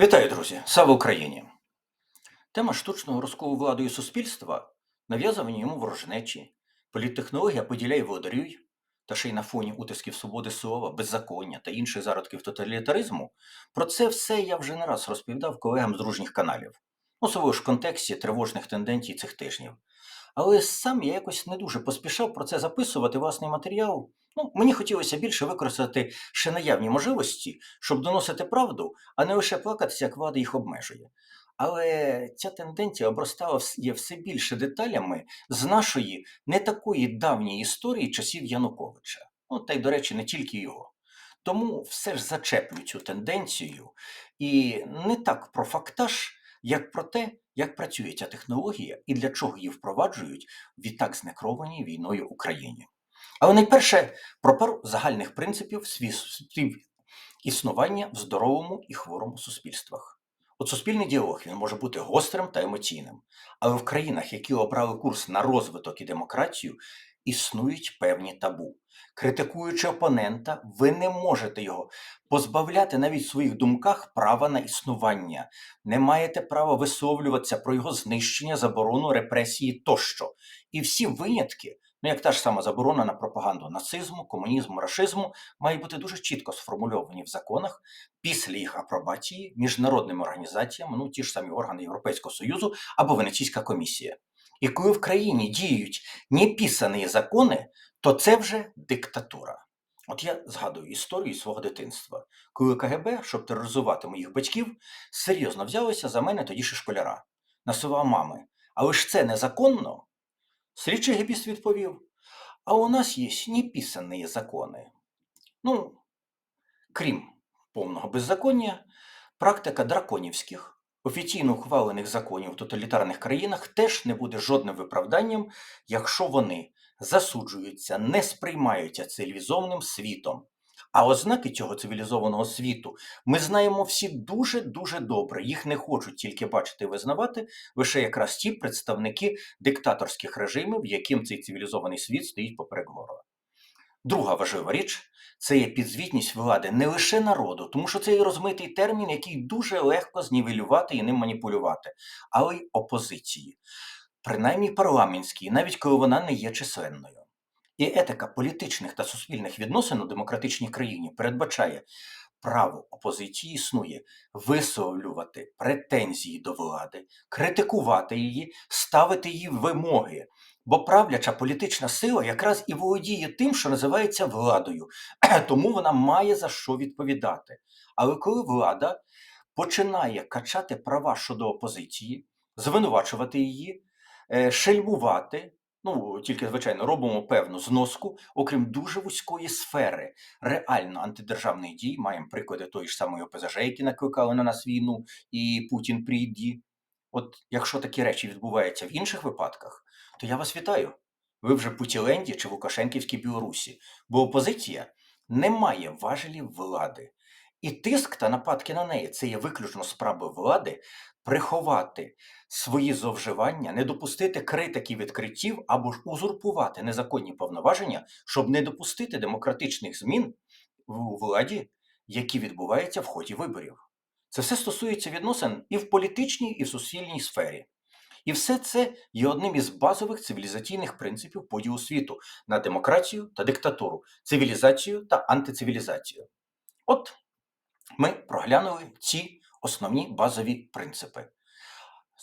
Вітаю, друзі! Слава Україні! Тема штучного розколу владою суспільства, нав'язування йому ворожнечі, політтехнологія поділяй володарюй, та ще й на фоні утисків свободи слова, беззаконня та інших зародків тоталітаризму. Про це все я вже не раз розповідав колегам з дружніх каналів, особливо ж в контексті тривожних тенденцій цих тижнів. Але сам я якось не дуже поспішав про це записувати власний матеріал. Ну, мені хотілося більше використати ще наявні можливості, щоб доносити правду, а не лише плакатися, як влада їх обмежує. Але ця тенденція обростала є все більше деталями з нашої не такої давньої історії часів Януковича. Ну, та й, до речі, не тільки його. Тому все ж зачеплю цю тенденцію і не так про фактаж, як про те, як працює ця технологія і для чого її впроваджують в відтак знекрованій війною Україні. Але найперше про загальних принципів сві- існування в здоровому і хворому суспільствах. От суспільний діалог він може бути гострим та емоційним, але в країнах, які обрали курс на розвиток і демократію, існують певні табу. Критикуючи опонента, ви не можете його позбавляти навіть в своїх думках права на існування, не маєте права висловлюватися про його знищення, заборону, репресії тощо. І всі винятки, ну як та ж сама заборона на пропаганду нацизму, комунізму, рашизму, мають бути дуже чітко сформульовані в законах після їх апробації міжнародними організаціями, ну ті ж самі органи Європейського Союзу або Венеційська комісія. І коли в країні діють неписані закони, то це вже диктатура. От я згадую історію свого дитинства, коли КГБ, щоб тероризувати моїх батьків, серйозно взялося за мене тоді ще школяра. На слова мами. Але ж це незаконно. Слідчий гебіст відповів: а у нас є неписані закони. Ну, крім повного беззаконня, практика драконівських, офіційно ухвалених законів в тоталітарних країнах теж не буде жодним виправданням, якщо вони засуджуються, не сприймаються цивілізованим світом. А ознаки цього цивілізованого світу ми знаємо всі дуже-дуже добре. Їх не хочуть тільки бачити і визнавати лише якраз ті представники диктаторських режимів, яким цей цивілізований світ стоїть поперек горла. Друга важлива річ це є підзвітність влади не лише народу, тому що це є розмитий термін, який дуже легко знівелювати і ним маніпулювати, але й опозиції, принаймні парламентській, навіть коли вона не є численною. І етика політичних та суспільних відносин у демократичній країні передбачає право опозиції існує висловлювати претензії до влади, критикувати її, ставити їй вимоги. Бо правляча політична сила якраз і володіє тим, що називається владою, тому вона має за що відповідати. Але коли влада починає качати права щодо опозиції, звинувачувати її, е, шельмувати, ну тільки звичайно робимо певну зноску, окрім дуже вузької сфери реально антидержавних дій, маємо приклади тої ж самої ОПЗЖ, які накликали на нас війну, і Путін прийді. От якщо такі речі відбуваються в інших випадках, то я вас вітаю. Ви вже Путіленді чи Лукашенківській Білорусі, бо опозиція не має важелів влади. І тиск та нападки на неї це є виключно справи влади приховати свої зловживання, не допустити критики відкриттів або ж узурпувати незаконні повноваження, щоб не допустити демократичних змін у владі, які відбуваються в ході виборів. Це все стосується відносин і в політичній, і в суспільній сфері. І все це є одним із базових цивілізаційних принципів поділу світу на демократію та диктатуру, цивілізацію та антицивілізацію. От ми проглянули ці основні базові принципи.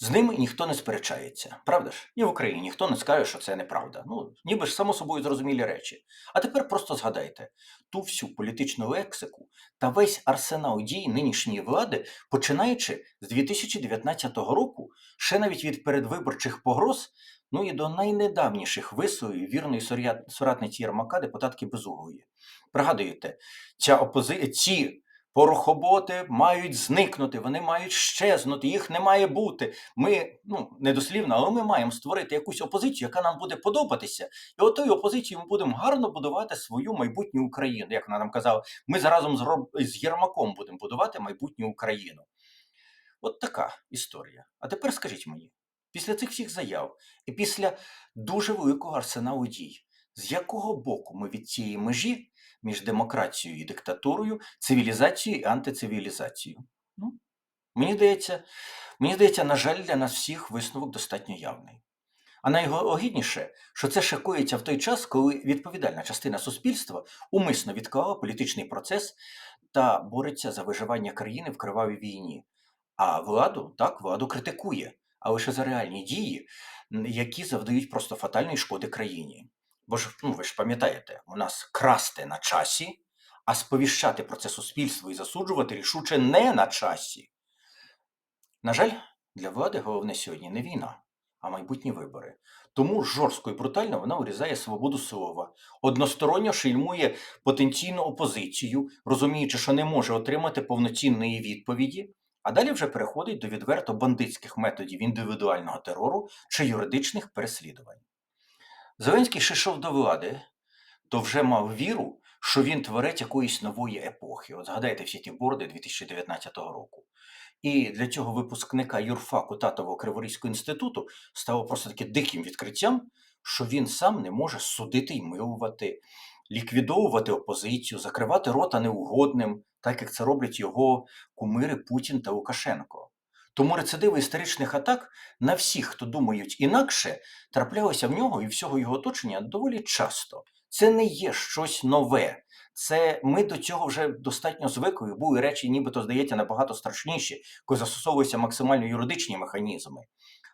З ними ніхто не сперечається, правда ж? І в Україні ніхто не скаже, що це неправда. Ну, ніби ж само собою зрозумілі речі. А тепер просто згадайте ту всю політичну лексику та весь арсенал дій нинішньої влади, починаючи з 2019 року, ще навіть від передвиборчих погроз, ну і до найнедавніших висловів вірної соратниці Єрмака, депутатки Безуглої. Пригадуєте, ця опози... ці порохоботи мають зникнути, вони мають щезнути, їх не має бути. Ми, ну не дослівно, але ми маємо створити якусь опозицію, яка нам буде подобатися. І отою опозицією ми будемо гарно будувати свою майбутню Україну. Як вона нам казала, ми заразом з, Роб... з Єрмаком будемо будувати майбутню Україну. От така історія. А тепер скажіть мені, після цих всіх заяв і після дуже великого арсеналу дій, з якого боку ми від цієї межі між демократією і диктатурою, цивілізацією і антицивілізацією? Ну, Мені здається, мені здається, на жаль, для нас всіх висновок достатньо явний. А найогідніше, що це шокується в той час, коли відповідальна частина суспільства умисно відклала політичний процес та бореться за виживання країни в кривавій війні. А владу так, владу критикує, а лише за реальні дії, які завдають просто фатальної шкоди країні. Бо ж, ну ви ж пам'ятаєте, у нас красти на часі, а сповіщати про це суспільство і засуджувати рішуче не на часі. На жаль, для влади головне сьогодні не війна, а майбутні вибори. Тому жорстко і брутально вона урізає свободу слова, односторонньо шельмує потенційну опозицію, розуміючи, що не може отримати повноцінної відповіді, а далі вже переходить до відверто бандитських методів індивідуального терору чи юридичних переслідувань. Зеленський ще йшов до влади, то вже мав віру, що він творець якоїсь нової епохи. От згадайте всі ті борди 2019 року. І для цього випускника юрфаку Татового Криворізького інституту стало просто таки диким відкриттям, що він сам не може судити й милувати, ліквідовувати опозицію, закривати рота неугодним, так як це роблять його кумири Путін та Лукашенко. Тому рецидиви історичних атак на всіх, хто думають інакше, траплялися в нього і всього його оточення доволі часто. Це не є щось нове. Це ми до цього вже достатньо звикли. Були речі, нібито здається, набагато страшніші, коли застосовуються максимально юридичні механізми.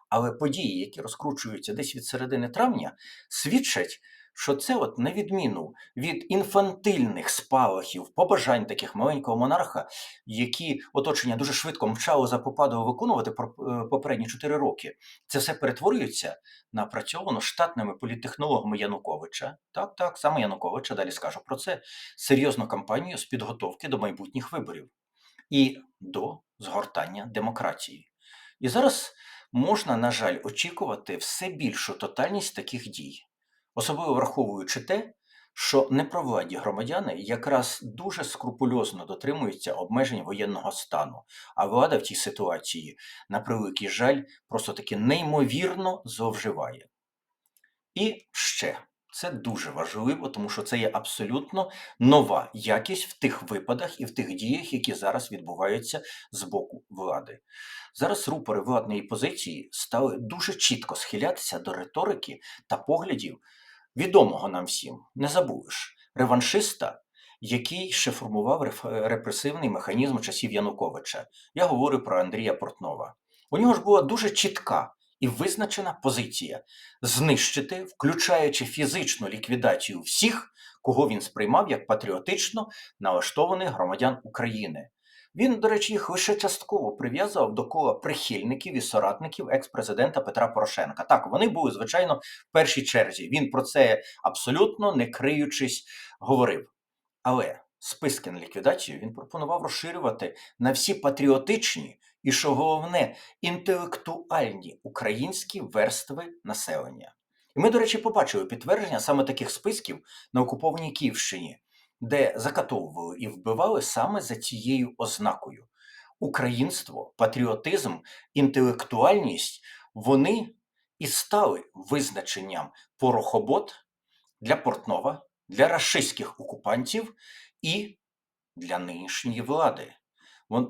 Але події, які розкручуються десь від середини травня, свідчать, що це, от на відміну від інфантильних спалахів, побажань таких маленького монарха, які оточення дуже швидко мчало за попадою виконувати е, попередні 4 роки, це все перетворюється напрацьовано штатними політтехнологами Януковича. Так, так, саме Януковича, далі скажу про це, серйозну кампанію з підготовки до майбутніх виборів і до згортання демократії. І зараз можна, на жаль, очікувати все більшу тотальність таких дій, особливо враховуючи те, що непровладні громадяни якраз дуже скрупульозно дотримуються обмежень воєнного стану, а влада в цій ситуації, на превеликий жаль, просто таки неймовірно зловживає. І ще це дуже важливо, тому що це є абсолютно нова якість в тих випадах і в тих діях, які зараз відбуваються з боку влади. Зараз рупори владної позиції стали дуже чітко схилятися до риторики та поглядів відомого нам всім, не забудеш, реваншиста, який ще формував репресивний механізм часів Януковича. Я говорю про Андрія Портнова. У нього ж була дуже чітка і визначена позиція знищити, включаючи фізичну ліквідацію всіх, кого він сприймав як патріотично налаштованих громадян України. Він, до речі, їх лише частково прив'язував до кола прихильників і соратників екс-президента Петра Порошенка. Так, вони були, звичайно, в першій черзі. Він про це абсолютно не криючись говорив. Але списки на ліквідацію він пропонував розширювати на всі патріотичні і, що головне, інтелектуальні українські верстви населення. І ми, до речі, побачили підтвердження саме таких списків на окупованій Київщині, де закатовували і вбивали саме за цією ознакою. Українство, патріотизм, інтелектуальність вони і стали визначенням порохобот для Портнова, для рашистських окупантів і для нинішньої влади.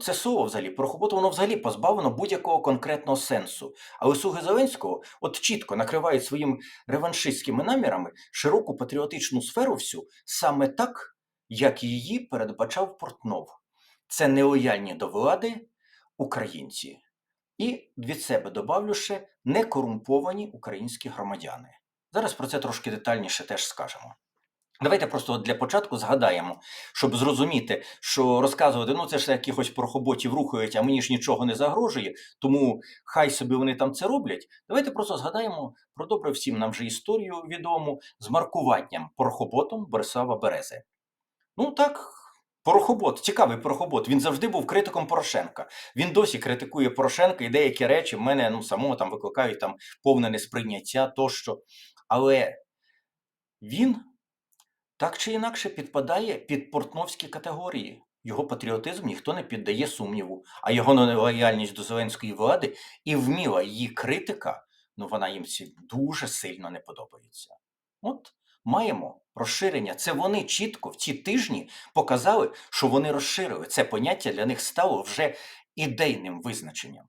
Це слово взагалі порохобот, воно взагалі позбавлено будь-якого конкретного сенсу. Але слуги Зеленського от чітко накривають своїми реваншистськими намірами широку патріотичну сферу всю саме так, як її передбачав Портнов. Це нелояльні до влади українці. І від себе добавлю ще некорумповані українські громадяни. Зараз про це трошки детальніше теж скажемо. Давайте просто для початку згадаємо, щоб зрозуміти, що розказувати, ну це ж якихось порохоботів рухають, а мені ж нічого не загрожує, тому хай собі вони там це роблять. Давайте просто згадаємо про добре всім нам вже історію відому з маркуванням порохоботом Борислава Берези. Ну так, порохобот, цікавий порохобот. Він завжди був критиком Порошенка. Він досі критикує Порошенка і деякі речі в мене ну, самого там викликають там повне несприйняття тощо. Але він так чи інакше підпадає під портновські категорії. Його патріотизм ніхто не піддає сумніву, а його нелояльність до зеленської влади і вміла її критика, ну вона їм дуже сильно не подобається. От маємо розширення. Це вони чітко в ці тижні показали, що вони розширили. Це поняття для них стало вже ідейним визначенням.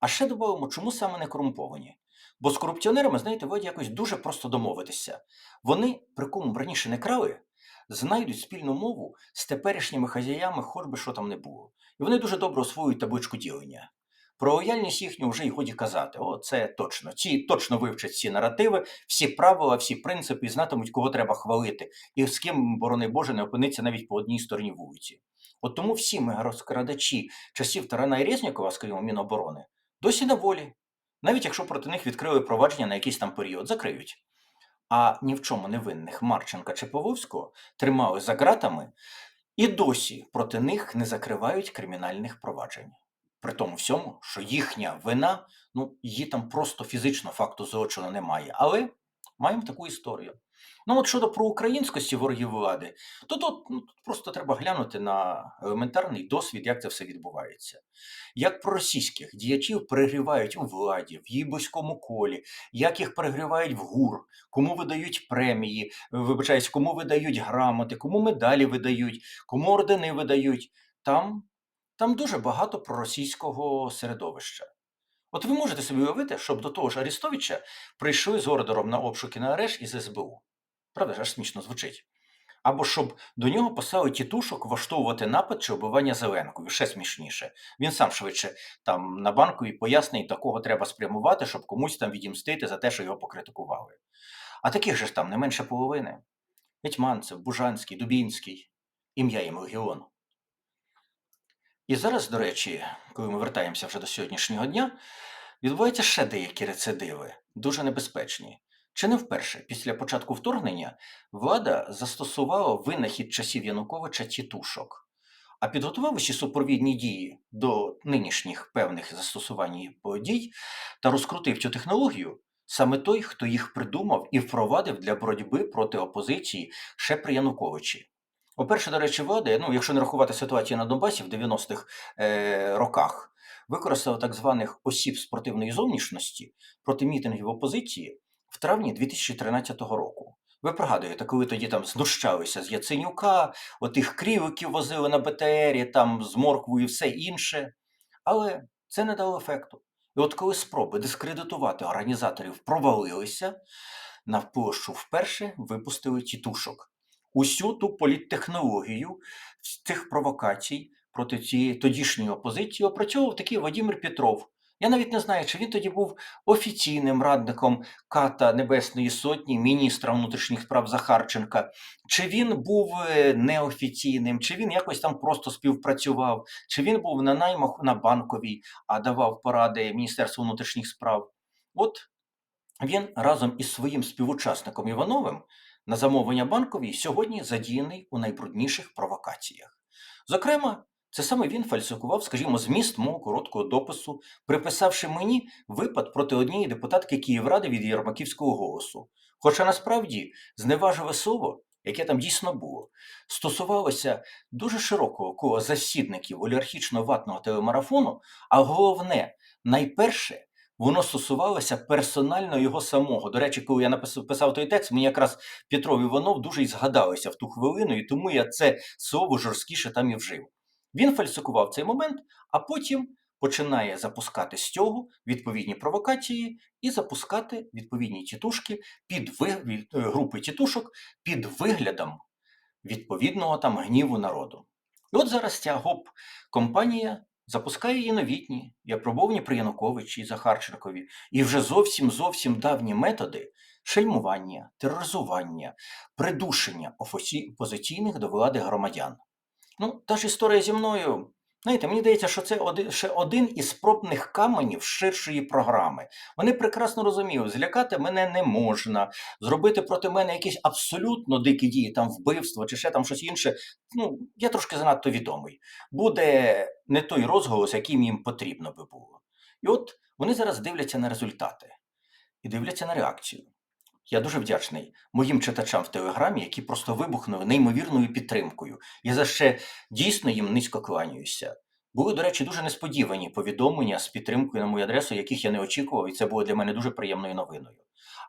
А ще додамо, чому саме не корумповані. Бо з корупціонерами, знаєте, вроді якось дуже просто домовитися. Вони, при кому б раніше не крали, знайдуть спільну мову з теперішніми хазяями, хоч би що там не було. І вони дуже добре освоюють табличку ділення. Про лояльність їхню вже й годі казати. О, це точно. Ці точно вивчать всі наративи, всі правила, всі принципи, і знатимуть, кого треба хвалити, і з ким, борони Боже, не опиниться навіть по одній стороні вулиці. От тому всі ми розкрадачі часів Тарана і Резнікова, скажімо, Міноборони, досі на волі. Навіть якщо проти них відкрили провадження на якийсь там період, закриють. А ні в чому не винних Марченка чи Павловського тримали за ґратами і досі проти них не закривають кримінальних проваджень. При тому всьому, що їхня вина, ну, її там просто фізично факту злочину немає. Але маємо таку історію. Ну, от щодо проукраїнськості ворогів влади, то тут ну, просто треба глянути на елементарний досвід, як це все відбувається. Як проросійських діячів перегрівають у владі, в її близькому колі, як їх перегрівають в ГУР, кому видають премії, вибачаюсь, кому видають грамоти, кому медалі видають, кому ордени видають. Там, там дуже багато проросійського середовища. От ви можете собі уявити, щоб до того ж Арестовича прийшли з ордером на обшуки на арешт із СБУ. Правда ж, аж смішно звучить. Або щоб до нього послали тітушок влаштовувати напад чи вбивання Зеленкою, ще смішніше. Він сам швидше там на банку і пояснить, до кого треба спрямувати, щоб комусь там відімстити за те, що його покритикували. А таких же ж там не менше половини. Гетьманцев, Бужанський, Дубінський, ім'я їм Легіон. І зараз, до речі, коли ми вертаємося вже до сьогоднішнього дня, відбуваються ще деякі рецидиви, дуже небезпечні. Чи не вперше після початку вторгнення влада застосувала винахід часів Януковича тітушок, а підготував усі супровідні дії до нинішніх певних застосувань і подій та розкрутив цю технологію саме той, хто їх придумав і впровадив для боротьби проти опозиції ще при Януковичі. По-перше, до речі, влада, ну, якщо не рахувати ситуацію на Донбасі в 90-х е, роках, використала так званих осіб спортивної зовнішності проти мітингів опозиції в травні 2013 року. Ви пригадуєте, коли тоді там знущалися з Яценюка, отих крівиків возили на БТРі, там з морквою і все інше. Але це не дало ефекту. І от коли спроби дискредитувати організаторів провалилися, на площу вперше випустили тітушок. Усю ту політтехнологію цих провокацій проти цієї тодішньої опозиції опрацьовував такий Владимир Петров. Я навіть не знаю, чи він тоді був офіційним радником ката Небесної Сотні, міністра внутрішніх справ Захарченка, чи він був е, неофіційним, чи він якось там просто співпрацював, чи він був на наймах на банковій, а давав поради Міністерству внутрішніх справ. От він разом із своїм співучасником Івановим на замовлення банковій сьогодні задіяний у найбрудніших провокаціях. Зокрема, це саме він фальсифікував, скажімо, зміст мого короткого допису, приписавши мені випад проти однієї депутатки Київради від Єрмаківського голосу. Хоча насправді зневажливе слово, яке там дійсно було, стосувалося дуже широкого кола засідників олігархічного ватного телемарафону, а головне, найперше, воно стосувалося персонально його самого. До речі, коли я написав писав той текст, мені якраз Петров Іванов дуже і згадалися в ту хвилину, і тому я це слово жорсткіше там і вжив. Він фальсикував цей момент, а потім починає запускати з цього відповідні провокації і запускати відповідні тітушки під ви... е, групи тітушок під виглядом відповідного там гніву народу. І от зараз ця гоп компанія запускає її новітні і пробовні при Януковичі і Захарченкові, і вже зовсім зовсім давні методи шельмування, тероризування, придушення опозиційних до влади громадян. Ну, та ж історія зі мною. Знаєте, мені здається, що це один, ще один із пробних каменів ширшої програми. Вони прекрасно розуміють, злякати мене не можна, зробити проти мене якісь абсолютно дикі дії, там вбивство чи ще там щось інше. Ну, я трошки занадто відомий. Буде не той розголос, яким їм потрібно би було. І от вони зараз дивляться на результати і дивляться на реакцію. Я дуже вдячний моїм читачам в Телеграмі, які просто вибухнули неймовірною підтримкою. Я за ще дійсно їм низько кланяюся. Були, до речі, дуже несподівані повідомлення з підтримкою на мою адресу, яких я не очікував, і це було для мене дуже приємною новиною.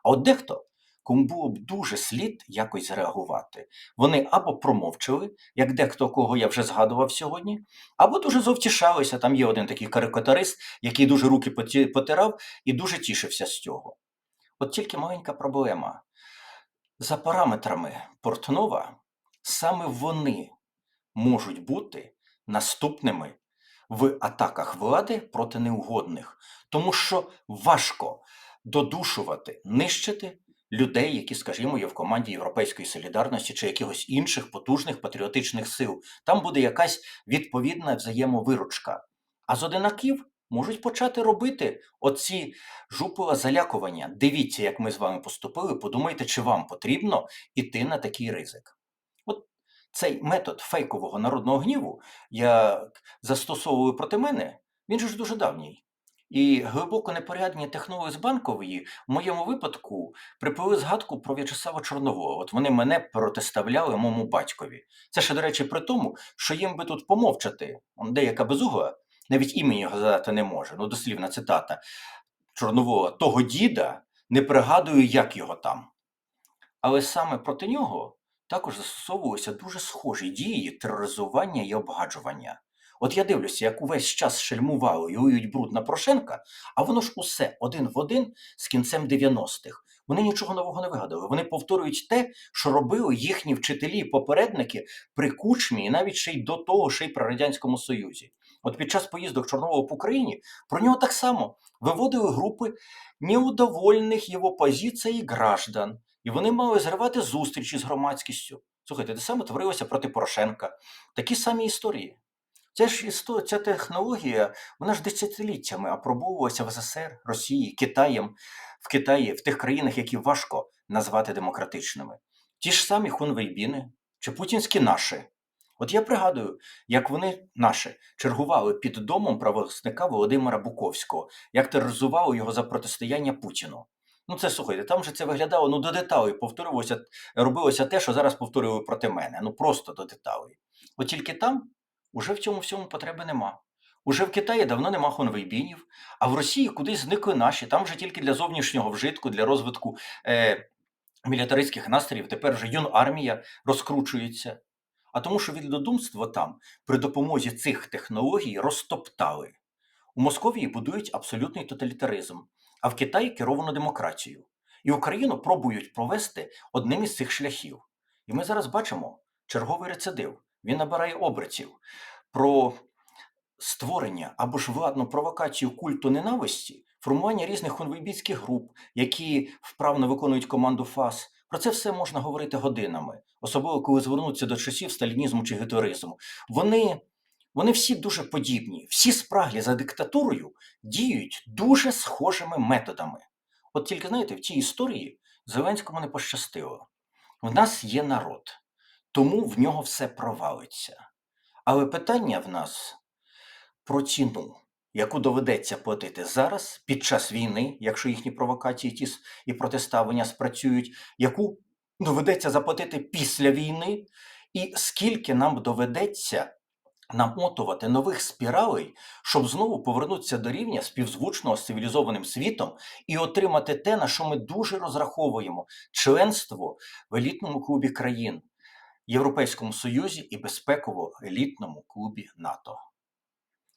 А от дехто, кому було б дуже слід якось зреагувати. Вони або промовчали, як дехто кого я вже згадував сьогодні, або дуже зовтішалися. Там є один такий карикатурист, який дуже руки потирав і дуже тішився з цього. От тільки маленька проблема. За параметрами Портнова, саме вони можуть бути наступними в атаках влади проти неугодних, тому що важко додушувати, нищити людей, які, скажімо, є в команді Європейської солідарності чи якихось інших потужних патріотичних сил. Там буде якась відповідна взаємовиручка. А з одинаків можуть почати робити оці жупила залякування. Дивіться, як ми з вами поступили, подумайте, чи вам потрібно іти на такий ризик. От цей метод фейкового народного гніву я застосовую проти мене, він же ж дуже давній. І глибоко непорядні технології з банкової в моєму випадку припили згадку про В'ячеслава Чорнового. От вони мене протиставляли моєму батькові. Це ще, до речі, при тому, що їм би тут помовчати. Деяка безугла, навіть імені його задати не може. Ну, дослівна цитата Чорнового того діда не пригадую, як його там. Але саме проти нього також застосовувалися дуже схожі дії тероризування і обгаджування. От я дивлюся, як увесь час шельмували і ують бруд на Порошенка, а воно ж усе один в один з кінцем 90-х. Вони нічого нового не вигадали. Вони повторюють те, що робили їхні вчителі і попередники при кучмі, і навіть ще й до того, ще й при Радянському Союзі. От під час поїздок Чорнового по Україні про нього так само виводили групи неудовольних його позицій граждан, і вони мали зривати зустрічі з громадськістю. Слухайте, те саме творилося проти Порошенка. Такі самі історії. Ця ж істо- ця технологія, вона ж десятиліттями апробовувалася в СССР, Росії, Китаєм, в Китаї, в тих країнах, які важко назвати демократичними. Ті ж самі хунвейбіни чи путінські наші. От я пригадую, як вони наші чергували під домом правозника Володимира Буковського, як тероризували його за протистояння Путіну. Ну, це слухайте, там же це виглядало ну, до деталей, повторювалося, робилося те, що зараз повторювали проти мене. Ну просто до деталей. От тільки там уже в цьому всьому потреби нема. Уже в Китаї давно нема хунвейбінів, а в Росії кудись зникли наші. Там вже тільки для зовнішнього вжитку, для розвитку е, мілітаристських настроїв тепер вже юнармія розкручується. А тому, що вільнодумство там при допомозі цих технологій розтоптали. У Московії будують абсолютний тоталітаризм, а в Китаї керовану демократію. І Україну пробують провести одним із цих шляхів. І ми зараз бачимо черговий рецидив. Він набирає обертів про створення або ж владну провокацію культу ненависті, формування різних хунвейбітських груп, які вправно виконують команду ФАС. Про це все можна говорити годинами, особливо коли звернуться до часів сталінізму чи гітлеризму. Вони, вони всі дуже подібні, всі спраглі за диктатурою діють дуже схожими методами. От тільки знаєте, в цій історії Зеленському не пощастило. В нас є народ, тому в нього все провалиться. Але питання в нас про ціну, яку доведеться платити зараз під час війни, якщо їхні провокації і протиставлення спрацюють, яку доведеться заплатити після війни, і скільки нам доведеться намотувати нових спіралей, щоб знову повернутися до рівня співзвучного з цивілізованим світом і отримати те, на що ми дуже розраховуємо членство в елітному клубі країн, Європейському Союзі і безпеково-елітному клубі НАТО.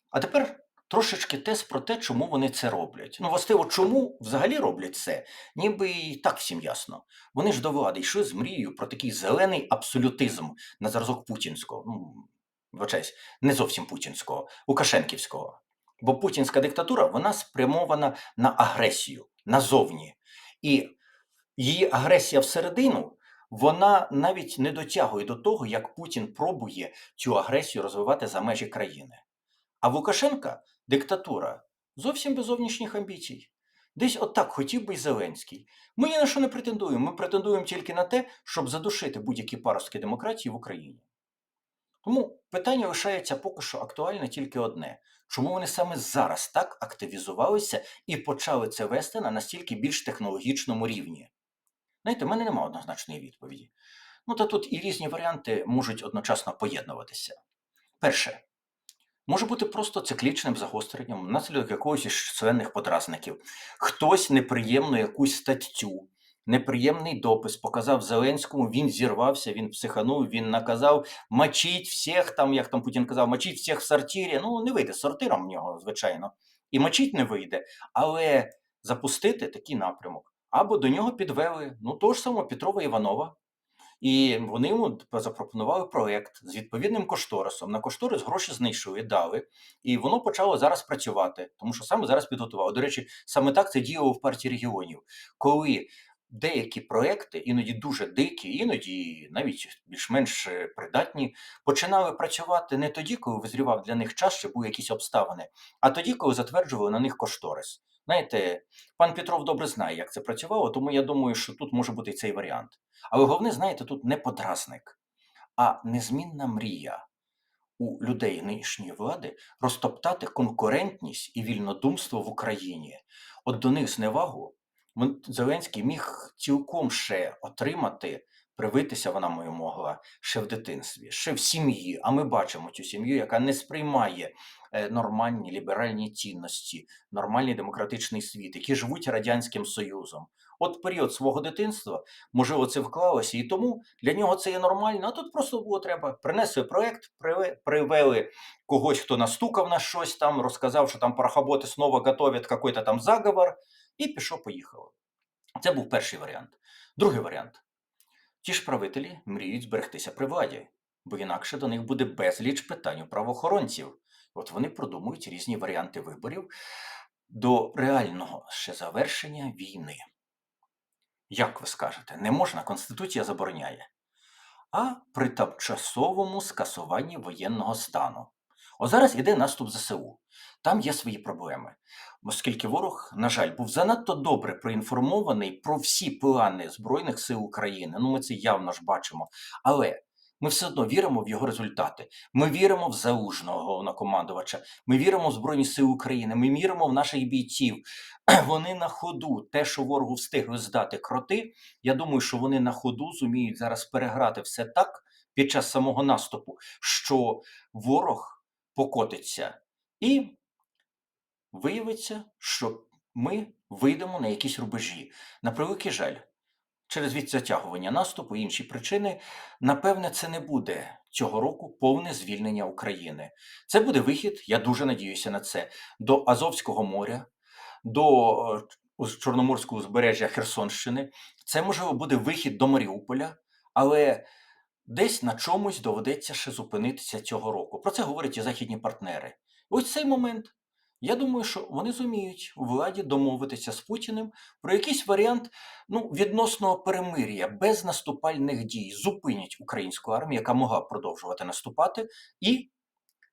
А тепер трошечки тест про те, чому вони це роблять. Ну, властиво, чому взагалі роблять це? Ніби і так всім ясно. Вони ж до влади йшли з мрією про такий зелений абсолютизм на зразок путінського. Ну, вибачаюсь, не зовсім путінського, Лукашенківського. Бо путінська диктатура вона спрямована на агресію назовні. І її агресія всередину вона навіть не дотягує до того, як Путін пробує цю агресію розвивати за межі країни. А в Лукашенка диктатура зовсім без зовнішніх амбіцій. Десь отак хотів би й Зеленський. Ми ні на що не претендуємо. Ми претендуємо тільки на те, щоб задушити будь-які паростки демократії в Україні. Тому питання лишається поки що актуальне тільки одне: чому вони саме зараз так активізувалися і почали це вести на настільки більш технологічному рівні? Знаєте, в мене немає однозначної відповіді. Ну та тут і різні варіанти можуть одночасно поєднуватися. Перше, може бути просто циклічним загостренням внаслідок якогось із численних подразників. Хтось неприємну якусь статтю неприємний допис, показав Зеленському, він зірвався, він психанув, він наказав мочіть всіх, там, як там Путін казав, мочіть всіх в сортирі. Ну, не вийде сортиром в нього, звичайно. І мочіть не вийде, але запустити такий напрямок. Або до нього підвели ну того ж самого Петрова Іванова, і вони йому запропонували проект з відповідним кошторисом. На кошторис гроші знайшли, дали, і воно почало зараз працювати, тому що саме зараз підготували. До речі, саме так це діяло в партії регіонів, коли деякі проекти, іноді дуже дикі, іноді навіть більш-менш придатні, починали працювати не тоді, коли визрівав для них час, чи були якісь обставини, а тоді, коли затверджували на них кошторис. Знаєте, пан Петров добре знає, як це працювало, тому я думаю, що тут може бути і цей варіант. Але головне, знаєте, тут не подразник, а незмінна мрія у людей нинішньої влади розтоптати конкурентність і вільнодумство в Україні. От до них зневагу Зеленський міг цілком ще отримати, привитися вона мою могла ще в дитинстві, ще в сім'ї. А ми бачимо цю сім'ю, яка не сприймає е, нормальні ліберальні цінності, нормальний демократичний світ, які живуть Радянським Союзом. От період свого дитинства, можливо, це вклалося, і тому для нього це є нормально. А тут просто було треба принесли проект, привели когось, хто настукав на щось там, розказав, що там парохоботи знову готовлять якийсь там заговор, і пішов, поїхало. Це був перший варіант. Другий варіант. Ті ж правителі мріють зберегтися при владі, бо інакше до них буде безліч питань у правоохоронців. От вони продумують різні варіанти виборів до реального ще завершення війни. Як ви скажете, не можна, Конституція забороняє, а при тимчасовому скасуванні воєнного стану. О зараз іде наступ ЗСУ. Там є свої проблеми. Оскільки ворог, на жаль, був занадто добре проінформований про всі плани Збройних сил України. Ну, ми це явно ж бачимо. Але ми все одно віримо в його результати. Ми віримо в залужного головнокомандувача. Ми віримо в Збройні Сили України. Ми віримо в наших бійців. Вони на ходу, те, що ворогу встигли здати кроти. Я думаю, що вони на ходу зуміють зараз переграти все так під час самого наступу, що ворог покотиться і виявиться, що ми вийдемо на якісь рубежі. На превеликий жаль, через відзатягування наступу і інші причини, напевне, це не буде цього року повне звільнення України. Це буде вихід, я дуже надіюся на це, до Азовського моря, до е, Чорноморського узбережжя Херсонщини. Це, можливо, буде вихід до Маріуполя, але десь на чомусь доведеться ще зупинитися цього року. Про це говорять і західні партнери. Ось цей момент. Я думаю, що вони зуміють у владі домовитися з Путіним про якийсь варіант ну, відносного перемир'я без наступальних дій. Зупинять українську армію, яка могла продовжувати наступати, і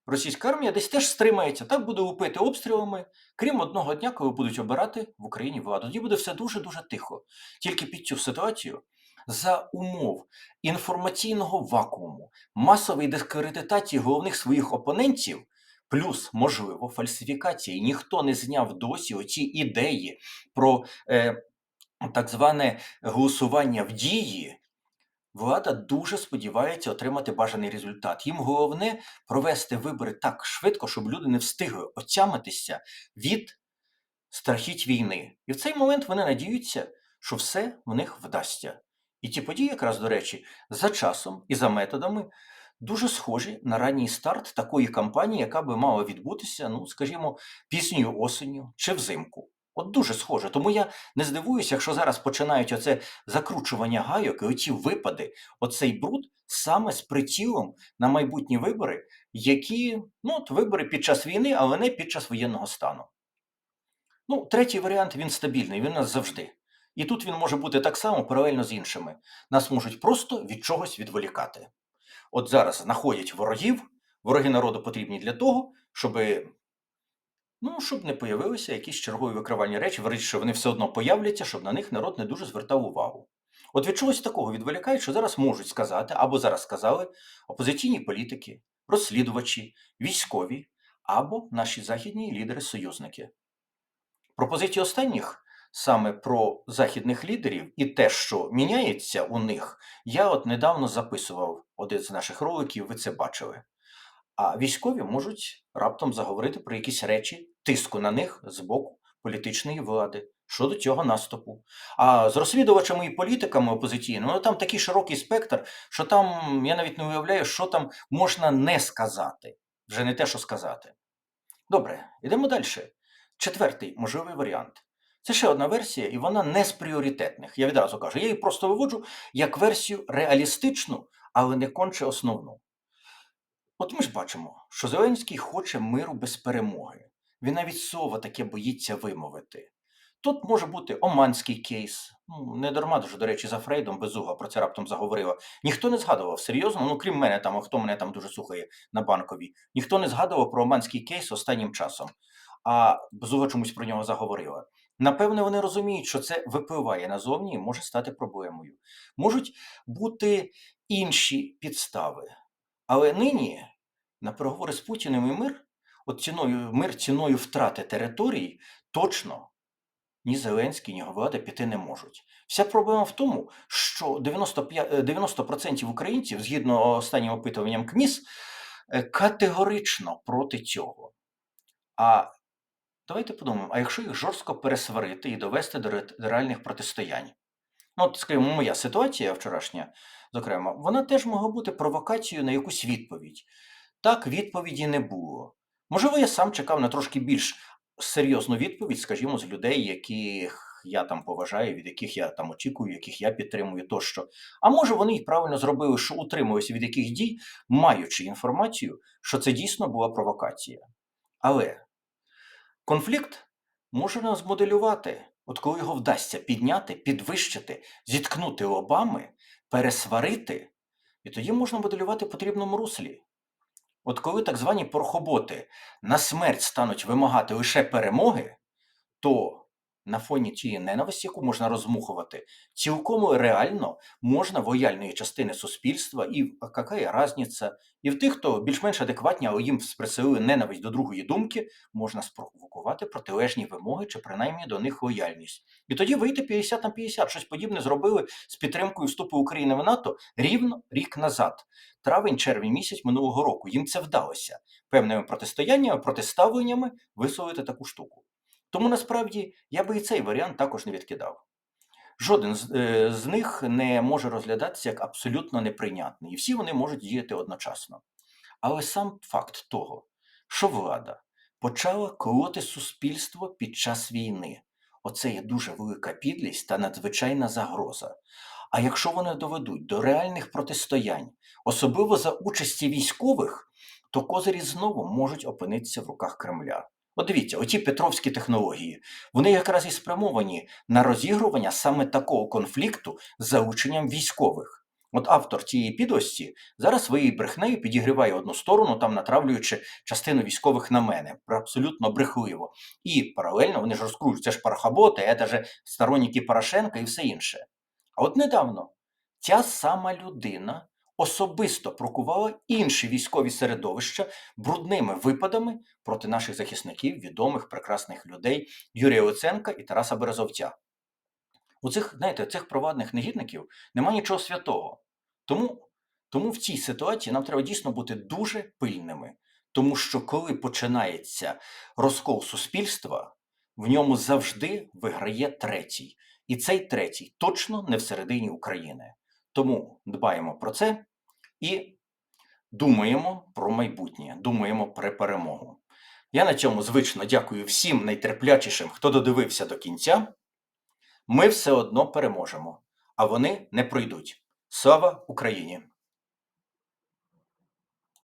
російська армія десь теж стримається, так буде лупити обстрілами, крім одного дня, коли будуть обирати в Україні владу. Тоді буде все дуже-дуже тихо. Тільки під цю ситуацію за умов інформаційного вакууму, масової дискредитації головних своїх опонентів. Плюс, можливо, фальсифікації. Ніхто не зняв досі оці ідеї про е, так зване голосування в дії. Влада дуже сподівається отримати бажаний результат. Їм головне провести вибори так швидко, щоб люди не встигли отямитися від страхіть війни. І в цей момент вони надіються, що все в них вдасться. І ті події, якраз до речі, за часом і за методами дуже схожі на ранній старт такої кампанії, яка би мала відбутися, ну, скажімо, пізньою осенню чи взимку. От дуже схоже. Тому я не здивуюся, якщо зараз починають оце закручування гайок і оці випади, оцей бруд саме з прицілом на майбутні вибори, які ну, от вибори під час війни, але не під час воєнного стану. Ну, третій варіант він стабільний, він у нас завжди. І тут він може бути так само паралельно з іншими. Нас можуть просто від чогось відволікати. От зараз знаходять ворогів, вороги народу потрібні для того, щоб, ну, щоб не появилися якісь чергові викривальні речі, врешті, що вони все одно появляться, щоб на них народ не дуже звертав увагу. От від чогось такого відволікають, що зараз можуть сказати, або зараз сказали опозиційні політики, розслідувачі, військові або наші західні лідери-союзники. Пропозиції останніх саме про західних лідерів і те, що міняється у них, я от недавно записував один з наших роликів, ви це бачили. А військові можуть раптом заговорити про якісь речі, тиску на них з боку політичної влади. щодо цього наступу. А з розслідувачами і політиками опозиційними, ну там такий широкий спектр, що там я навіть не уявляю, що там можна не сказати. Вже не те, що сказати. Добре, йдемо далі. Четвертий можливий варіант. Це ще одна версія, і вона не з пріоритетних. Я відразу кажу, я її просто виводжу як версію реалістичну, але не конче основну. От ми ж бачимо, що Зеленський хоче миру без перемоги. Він навіть слова таке боїться вимовити. Тут може бути оманський кейс. Ну, не дарма дуже, до речі, за Фрейдом Безуга про це раптом заговорила. Ніхто не згадував серйозно, ну крім мене, там, хто мене там дуже слухає на банковій, ніхто не згадував про оманський кейс останнім часом. А Безуга чомусь про нього заговорила. Напевне, вони розуміють, що це випливає назовні і може стати проблемою. Можуть бути інші підстави. Але нині на переговори з Путіним і мир, от ціною, мир ціною втрати територій, точно ні Зеленський, ні його влада піти не можуть. Вся проблема в тому, що 95, е, 90% українців, згідно останнім опитуванням КМІС, е, категорично проти цього. А давайте подумаємо, а якщо їх жорстко пересварити і довести до ре- до реальних протистоянь? Ну, от, скажімо, моя ситуація вчорашня, зокрема, вона теж могла бути провокацією на якусь відповідь. Так, відповіді не було. Можливо, я сам чекав на трошки більш серйозну відповідь, скажімо, з людей, яких я там поважаю, від яких я там очікую, яких я підтримую тощо. А може, вони й правильно зробили, що утримуються від яких дій, маючи інформацію, що це дійсно була провокація. Але конфлікт можна змоделювати, от коли його вдасться підняти, підвищити, зіткнути лобами, пересварити, і тоді можна моделювати в потрібному руслі. От коли так звані порхоботи на смерть стануть вимагати лише перемоги, то на фоні тієї ненависті, яку можна розмухувати, цілком реально можна вояльної частини суспільства, і а яка різниця, і в тих, хто більш-менш адекватні, але їм приселили ненависть до другої думки, можна спровокувати протилежні вимоги чи принаймні до них лояльність. І тоді вийти 50 на 50. Щось подібне зробили з підтримкою вступу України в НАТО рівно рік назад травень-червень місяць минулого року. Їм це вдалося певними протистояннями, протиставленнями висловити таку штуку. Тому насправді я би і цей варіант також не відкидав. Жоден з, е, з них не може розглядатися як абсолютно неприйнятний, і всі вони можуть діяти одночасно. Але сам факт того, що влада почала колоти суспільство під час війни, оце є дуже велика підлість та надзвичайна загроза. А якщо вони доведуть до реальних протистоянь, особливо за участі військових, то козирі знову можуть опинитися в руках Кремля. От дивіться, оці петровські технології, вони якраз і спрямовані на розігрування саме такого конфлікту з залученням військових. От автор цієї підлості зараз своєю брехнею підігріває одну сторону, там натравлюючи частину військових на мене, абсолютно брехливо. І паралельно вони ж розкручують, це ж парахаботи, це ж сторонники Порошенка і все інше. А от недавно ця сама людина особисто прокувала інші військові середовища брудними випадами проти наших захисників, відомих прекрасних людей Юрія Оценка і Тараса Березовця. У цих, знаєте, цих провадних негідників немає нічого святого. Тому, тому в цій ситуації нам треба дійсно бути дуже пильними. Тому що коли починається розкол суспільства, в ньому завжди виграє третій. І цей третій точно не всередині України. Тому дбаємо про це і думаємо про майбутнє, думаємо про перемогу. Я на цьому звично дякую всім найтерплячішим, хто додивився до кінця. Ми все одно переможемо, а вони не пройдуть. Слава Україні!